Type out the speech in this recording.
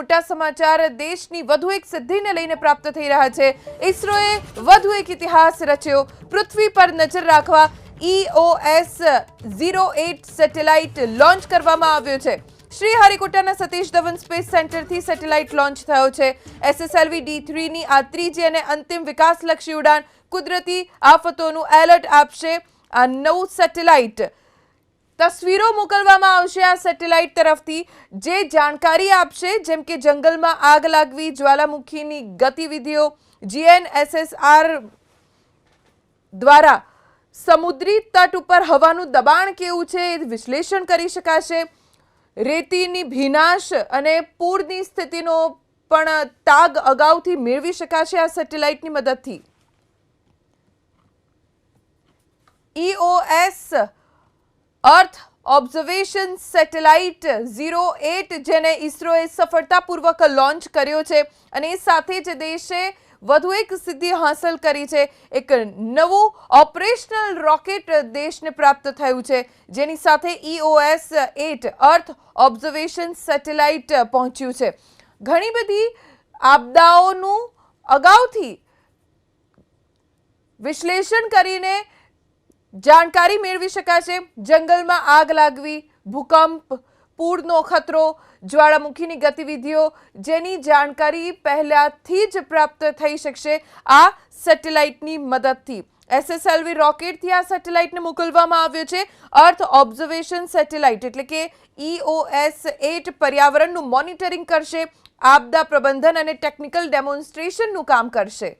મોટા સમાચાર, દેશની વધુ એક સિદ્ધિને લઈને પ્રાપ્ત થઈ રહ્યા છે. ઇસરોએ વધુ એક ઇતિહાસ રચ્યો. પૃથ્વી પર નજર રાખવા EOS zero eight satellite launch કરવામાં આવ્યો છે. શ્રી હરિકોટાના સતીશ ધવન સ્પેસ સેન્ટરથી સેટેલાઇટ લોન્ચ થયો છે. એસએસએલવી ડી થ્રીની આ ત્રીજી અને અંતિમ વિકાસલક્ષી ઉડાન કુદરતી આફતોનું એલર્ટ આપશે. આ નવું સેટેલાઇટ તસવીરો મોકલવામાં આવશે આ સેટેલાઇટ તરફથી, જે જાણકારી આપશે, જેમ કે જંગલમાં આગ લાગવી, જ્વાલામુખીની ગતિવિધિઓ, જીએનએસએસઆર દ્વારા સમુદ્રી તટ ઉપર હવાનું દબાણ કેવું છે એ વિશ્લેષણ કરી શકાશે. રેતીની ભીનાશ અને પૂરની સ્થિતિનો પણ તાગ અગાઉથી મેળવી શકાશે આ સેટેલાઇટની મદદથી. EOS earth observation satellite zero eight જેને ઇસરોએ સફળતાપૂર્વક લોન્ચ કર્યો છે અને એ સાથે જ દેશે વધુ એક સિદ્ધિ હાંસલ કરી છે. એક નવું ઓપરેશનલ રોકેટ દેશને પ્રાપ્ત થયું છે. જેની સાથે EOS eight earth observation satellite પહોંચ્યું છે. ઘણી બધી આપદાઓનું અગાઉથી વિશ્લેષણ કરીને જાણકારી મેળવી શકાશે. જંગલમાં આગ લાગવી, ભૂકંપ, પૂરનો ખતરો, જ્વાળામુખીની ગતિવિધિઓ જેની જાણકારી પહેલાથી જ પ્રાપ્ત થઈ શકશે. આ સેટેલાઇટની મદદથી એસએસએલવી રોકેટથી આ સેટેલાઇટને મોકલવામાં આવ્યો છે. અર્થ ઓબ્ઝર્વેશન સેટેલાઇટ એટલે કે ઈઓએસ એટ પર્યાવરણનું મોનિટરિંગ કરશે, આપદા પ્રબંધન અને ટેકનિકલ ડેમોન્સ્ટ્રેશનનું કામ કરશે.